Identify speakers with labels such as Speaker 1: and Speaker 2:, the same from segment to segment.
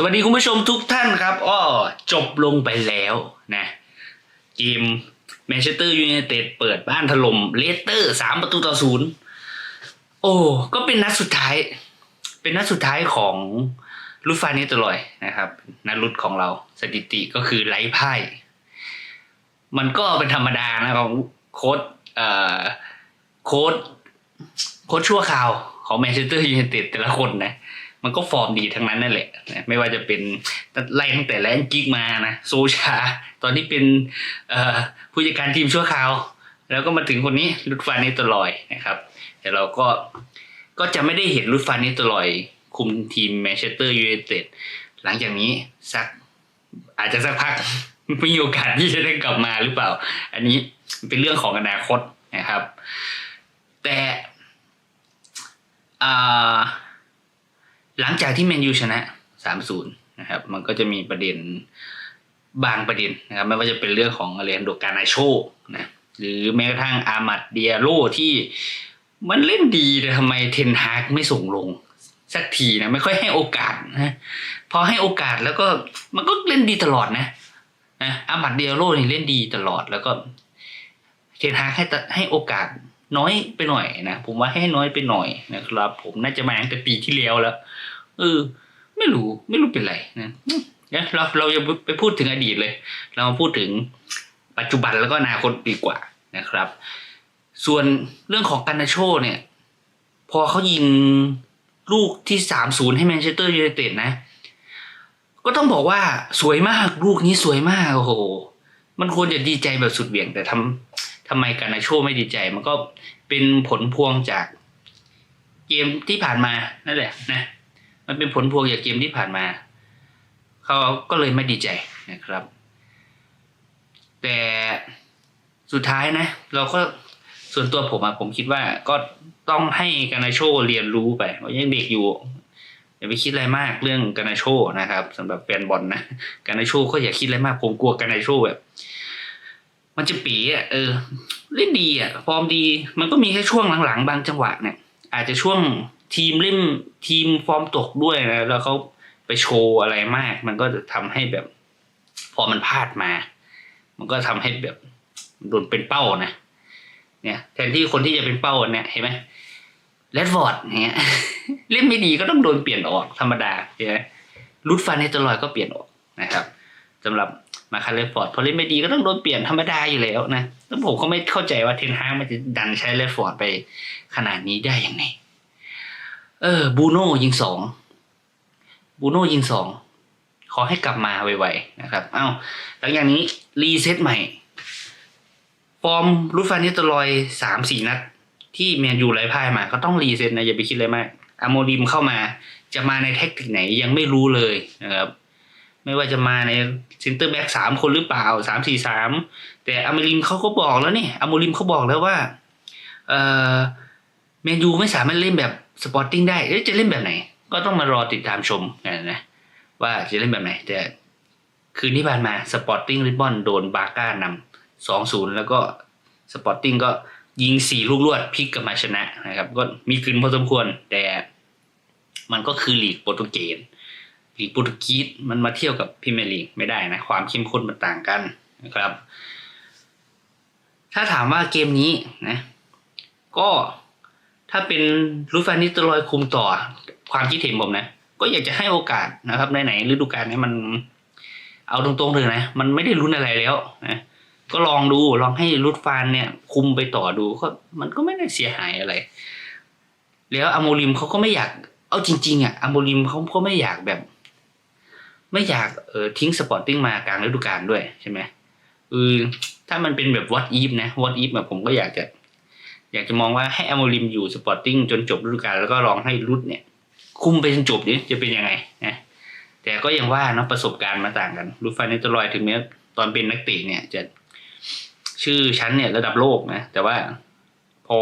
Speaker 1: สวัสดีคุณผู้ชมทุกท่านครับอ้อจบลงไปแล้วนะเกมแมนเชสเตอร์ยูไนเต็ดเปิดบ้านถล่มเลสเตอร์สามประตูต่อศูนย์โอ้ก็เป็นนัดสุดท้าย เป็นนัดสุดท้ายของลุฟาเนตลอยนะครับนัดรุดของเราสถิติก็คือไร้พ่ายมันก็เป็นธรรมดานะของโค้ดเอ่อโค้ดโค้ดชั่วคราวของแมนเชสเตอร์ยูไนเต็ดแต่ละคนนะ มันก็ฟอร์มดีทั้งนั้นนั่นแหละนะไม่ว่าจะเป็นไล่ตั้งแต่แลนกิกมานะโซชา ตอนที่เป็นผู้จัดการทีมชั่วคราว แล้วก็มาถึงคนนี้ลุดฟานนิตลอยนะครับ แต่เราก็ก็จะไม่ได้เห็นลุดฟานนิตลอย คุมทีมแมนเชสเตอร์ยูไนเต็ดหลังจากนี้สักอาจจะสักพักมีโอกาสที่จะได้กลับมาหรือเปล่า อันนี้เป็นเรื่องของอนาคตนะครับ แต่อ่า หลังจากที่แมนยูชนะ3-0นะครับ มันก็จะมีประเด็นบางประเด็นนะครับ ไม่ว่าจะเป็นเรื่องของอเลนโดการนาโชนะหรือแม้กระทั่งอามัดเดียโรที่มันเล่นดีแต่ทำไมเทนฮากไม่ส่งลงสักทีนะไม่ค่อยให้โอกาสนะพอให้โอกาสแล้วก็มันก็เล่นดีตลอดนะนะอามัดเดียโรนี่เล่นดีตลอดแล้วก็เทนฮากให้ตให้โอกาส น้อยไปหน่อยนะผมว่าให้น้อยไปหน่อยนะครับ ผมน่าจะมาตั้งแต่ปีที่แล้วแล้วเออ ไม่รู้ไม่รู้เป็นไรนะเนี่ยเราเราจะไปพูดถึงอดีตเลย เรามาพูดถึงปัจจุบันแล้วก็อนาคตดีกว่านะครับ ส่วนเรื่องของการนาโชเนี่ย พอเขายิงลูกที่สามศูนย์ให้แมนเชสเตอร์ยูไนเต็ดนะ ก็ต้องบอกว่าสวยมากลูกนี้สวยมากโอ้โห มันควรจะดีใจแบบสุดเหวี่ยงแต่ทำ ทำไมการนาโชไม่ดีใจ มันก็เป็นผลพวงจากเกมที่ผ่านมานั่นแหละนะ มันเป็นผลพวงจากเกมที่ผ่านมา เขาก็เลยไม่ดีใจนะครับ แต่สุดท้ายนะ เราก็ส่วนตัวผมอะผมคิดว่าก็ต้องให้กานาโชเรียนรู้ไปว่ายังเด็กอยู่อย่าไปคิดอะไรมากเรื่องกานาโชนะครับสำหรับแฟนบอลนะกานาโชก็อย่าคิดอะไรมากผมกลัวกานาโชแบบ มันจะปีอะเออเล่นดีอะฟอร์มดี มันก็มีแค่ช่วงหลังๆ บางจังหวะเนี่ย อาจจะช่วงทีมเล่นทีมฟอร์มตกด้วยนะแล้วเขาไปโชว์อะไรมาก มันก็จะทำให้แบบ พอมันพลาดมา มันก็ทำให้แบบโดนเป็นเป้านะเนี่ยแทนที่คนที่จะเป็นเป้าเนี่ยเห็นไหมแรดฟอร์ดเนี่ยเล่นไม่ดีก็ต้องโดนเปลี่ยนออกธรรมดาใช่ไหมรูดฟันในตลอดก็เปลี่ยนออกนะครับสำหรับ มาคาเลฟอร์ดพอเล่นไม่ดีก็ต้องโดนเปลี่ยนธรรมดาอยู่แล้วนะแล้วผมก็ไม่เข้าใจว่าเทนฮางมันจะดันใช้เลฟอร์ดไปขนาดนี้ได้ยังไง เออบูโน่ยิงสองบูโน่ยิงสองขอให้กลับมาไวๆนะครับ เอ้าหลังจากนี้รีเซ็ตใหม่ ฟอร์มรูฟันนิตลอยสามสี่นัด ที่แมนยูไร้พ่ายมา ก็ต้องรีเซ็ตนะ อย่าไปคิดเลยมาก อโมริมเข้ามา จะมาในแท็กติกไหนยังไม่รู้เลยนะครับ ไม่ว่าจะมาในซินเตอร์แบ็กสามคนหรือเปล่าสามสี่สามแต่อามริมเขาก็บอกแล้วนี่อามริมเขาบอกแล้วว่าเออแมนยูไม่สามารถเล่นแบบสปอร์ติ้งได้จะเล่นแบบไหน ก็ต้องมารอติดตามชมกันนะว่าจะเล่นแบบไหน แต่คืนที่ผ่านมาสปอร์ติ้งริบบอนโดนบาก้านำสองศูนย์แล้วก็สปอร์ติ้งก็ยิงสี่ลูกรวดพลิกกลับมาชนะนะครับ ก็มีคืนพอสมควรแต่มันก็คือลีกโปรตุเกส ลีกโปรตุกีสมันมาเที่ยวกับพรีเมียร์ลีกไม่ได้นะ ความเข้มข้นมันต่างกันนะครับ ถ้าถามว่าเกมนี้นะ ก็ถ้าเป็นรูฟานิสตรอยคุมต่อความคิดเห็นผมนะ ก็อยากจะให้โอกาสนะครับในไหนฤดูกาลนี้มันเอาตรงๆเลยนะ มันไม่ได้ลุ้นอะไรแล้วนะ ก็ลองดูลองให้รุดฟานเนี่ย คุมไปต่อดูก็มันก็ไม่ได้เสียหายอะไร แล้วอโมริมเขาก็ไม่อยาก เอาจริง ๆ อะอโมริมเขาก็ไม่อยากแบบ ไม่อยากเออทิ้งสปอร์ติ้งมากลางฤดูกาลด้วยใช่ไหมเออถ้ามันเป็นแบบวอตอีฟนะวอตอีฟแบบผมก็อยากจะ อยากจะมองว่าให้อโมริมอยู่สปอร์ติ้งจนจบฤดูกาลแล้วก็ลองให้รุดเนี่ย คุมไปจนจบนี่จะเป็นยังไงนะแต่ก็ยังว่าเนาะประสบการณ์มาต่างกันรูฟานเนตลอยถึงแม้ตอนเป็นนักเตะเนี่ยจะชื่อชั้นเนี่ยระดับโลกนะแต่ว่าพอ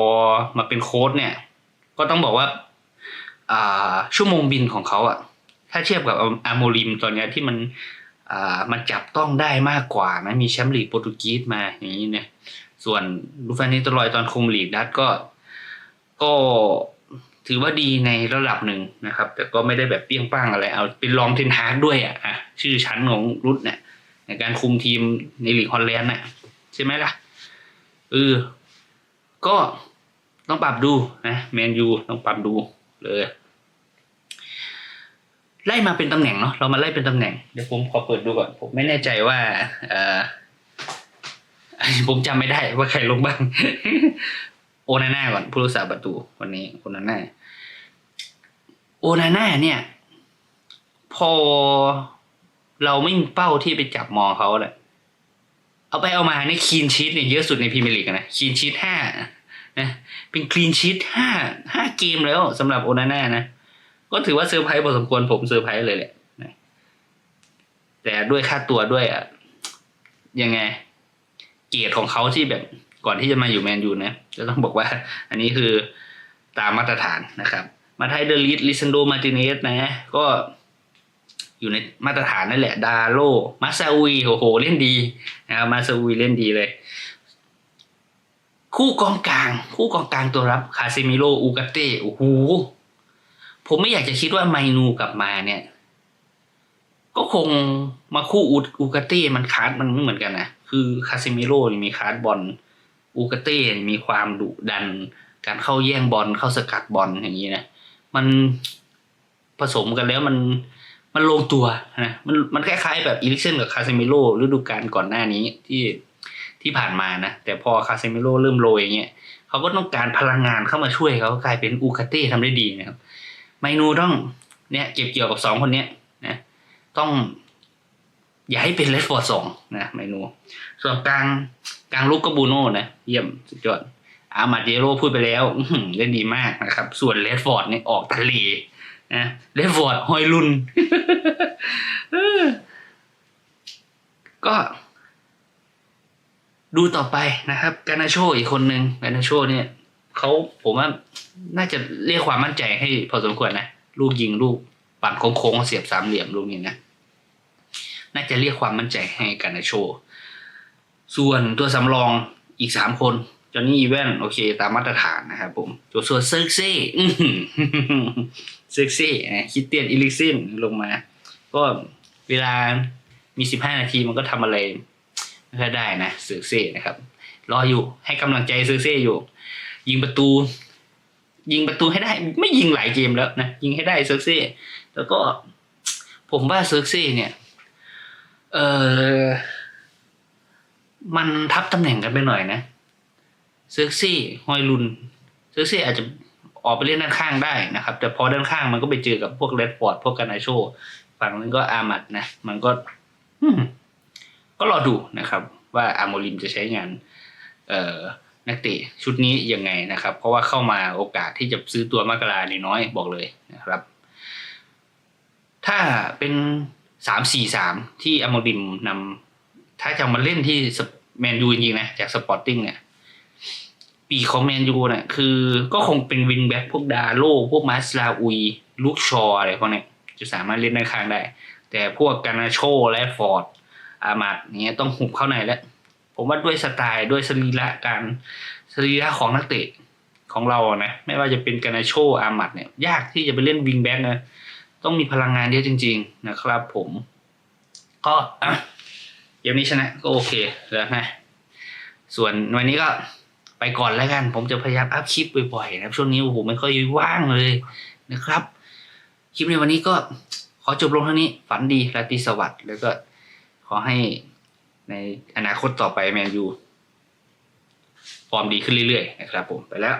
Speaker 1: มาเป็นโค้ชเนี่ย ก็ต้องบอกว่า อ่าชั่วโมงบินของเขาอะ ถ้าเทียบกับอาโมริมตอนนี้ที่มันมันจับต้องได้มากกว่านะมีแชมป์ลีกโปรตุกีสมาอย่างนี้เนี่ยส่วนลูฟานิตลอยตอนคุมลีกดัตก็ ก็ถือว่าดีในระดับหนึ่งนะครับ แต่ก็ไม่ได้แบบเปรี้ยงป้างอะไร เอาเป็นรองเทนฮากด้วยอะอะชื่อชั้นของรุดเนี่ยในการคุมทีมในลีกฮอลแลนด์น่ะใช่ไหมล่ะเออก็ต้องปรับดูนะแมนยูต้องปรับดูเลย ไล่มาเป็นตำแหน่งเนาะเรามาไล่เป็นตำแหน่งเดี๋ยวผมขอเปิดดูก่อนผมไม่แน่ใจว่าเออผมจำไม่ได้ว่าใครลงบ้าง โอนาน่าก่อนผู้รักษาประตูวันนี้โอนาน่าโอนาน่าเนี่ย พอเราไม่มีเป้าที่ไปจับมองเขาแหละเอาไปเอามาเนี่ยคีนชีตเนี่ยเยอะสุดในพรีเมียร์ลีกอะนะคีนชีตห้านะเป็นคลีนชีตห้าห้าเกมแล้วสำหรับโอนาน่านะ ก็ถือว่าเซอร์ไพรส์พอสมควรผมเซอร์ไพรส์เลยแหละแต่ด้วยค่าตัวด้วยอะยังไง เกียรติของเขาที่แบบก่อนที่จะมาอยู่แมนยูนะจะต้องบอกว่า อันนี้คือตามมาตรฐานนะครับ มาไทยเดลิสลิซันโดมาติเนสนะ ก็อยู่ในมาตรฐานนั่นแหละ ดาโลมาซาอุยโอ้โห เล่นดีนะครับมาซาอุยเล่นดีเลย คู่กองกลาง คู่กองกลางตัวรับ คาเซมิโลอูกาเต้โอ้โห ผมไม่อยากจะคิดว่าไมนูกลับมาเนี่ย ก็คงมาคู่อูอูกาเต้มันคาร์ดมันไม่เหมือนกันนะคือคาเซมิโร่มีคาร์ดบอลอูกาเต้มีความดุดัน การเข้าแย่งบอลเข้าสกัดบอลอย่างนี้นะมันผสมกันแล้วมันมันลงตัวนะมันมันคล้ายๆแบบอีลิเซนกับคาเซมิโร่ฤดูกาลก่อนหน้านี้ที่ที่ผ่านมานะ แต่พอคาเซมิโร่เริ่มโรยอย่างเงี้ยเขาก็ต้องการพลังงานเข้ามาช่วยเขากลายเป็นอูกาเต้ทำได้ดีนะครับ ไมนูต้องเนี่ยเก็บเกี่ยวกับสองคนเนี้ยนะต้องอย่าให้เป็นเลสฟอร์ดสองนะไมนู ส่วนกลางกลางลูกก็บูโน่นะเยี่ยมสุดยอดอามาเดโรพูดไปแล้วเล่นดีมากนะครับ ส่วนเลสฟอร์ดเนี่ยออกทะเลนะเลสฟอร์ดหอยลุนก็ ดูต่อไปนะครับ กานาโชอีกคนหนึ่งกานาโชเนี่ย เขาผมว่าน่าจะเรียกความมั่นใจให้พอสมควรนะลูกยิงลูกปั่นโค้งๆเสียบสามเหลี่ยมลูกนี้นะน่าจะเรียกความมั่นใจให้กันนะโชว์ส่วนตัวสำรองอีกสามคนจอนนี่อีแวนโอเค ตามมาตรฐานนะครับผมตัวส่วนเซิร์กเซ่เซิร์กเซ่นะคิดเตียนอิลิกซินลงมา ก็เวลามีสิบห้านาทีมันก็ทำอะไรไม่ค่อยได้นะเซิร์กเซ่นะครับ รออยู่ให้กำลังใจเซิร์กเซ่อยู่ ยิงประตู ยิงประตูให้ได้ ไม่ยิงหลายเกมแล้วนะยิงให้ได้เซิร์เซ่แล้วก็ผมว่าเซิร์เซ่เนี่ย เออมันทับตำแหน่งกันไปหน่อยนะเซิร์ซี่ฮอยลุนเซิร์ซี่อาจจะออกไปเล่นด้านข้างได้นะครับ แต่พอด้านข้างมันก็ไปเจอกับพวกเรดฟอร์ดพวกกานาโชฝั่งนั้นก็อามัดนะ มันก็ก็รอดูนะครับ ว่าอาโมลิมจะใช้งาน เอ่อ นักเตะชุดนี้ยังไงนะครับ เพราะว่าเข้ามาโอกาสที่จะซื้อตัวมากรานี่น้อยบอกเลยนะครับ ถ้าเป็นสามสี่สามที่อโมดิมนำถ้าจะมาเล่นที่แมนยูจริงๆนะจากสปอร์ติ้งเนี่ยปีของแมนยูเนี่ยคือก็คงเป็นวิงแบ็คพวกดาโลพวกมาสลาอุย ลูกชออะไรพวกนี้จะสามารถเล่นด้านข้างได้ แต่พวกกานาโชและฟอร์ดอามาดเนี้ยต้องหุบเข้าในแล้ว ผมว่าด้วยสไตล์ด้วยสรีระการสรีระของนักเตะของเรานะไม่ว่าจะเป็นกานาโชอามัดเนี่ย ยากที่จะไปเล่นวิงแบ็กนะต้องมีพลังงานเยอะจริง ๆ นะครับ ผม ก็เกมนี้ชนะก็โอเคแล้วนะส่วนวันนี้ก็ไปก่อนแล้วกัน ผมจะพยายามอัพคลิปบ่อยๆนะครับช่วงนี้โอ้โหไม่ค่อยว่างเลยนะครับ คลิปในวันนี้ก็ขอจบลงเท่านี้ฝันดีราตรีสวัสดิ์แล้วก็ขอให้ ในอนาคตต่อไปแมนยูฟอร์มดีขึ้นเรื่อยๆนะครับผมไปแล้ว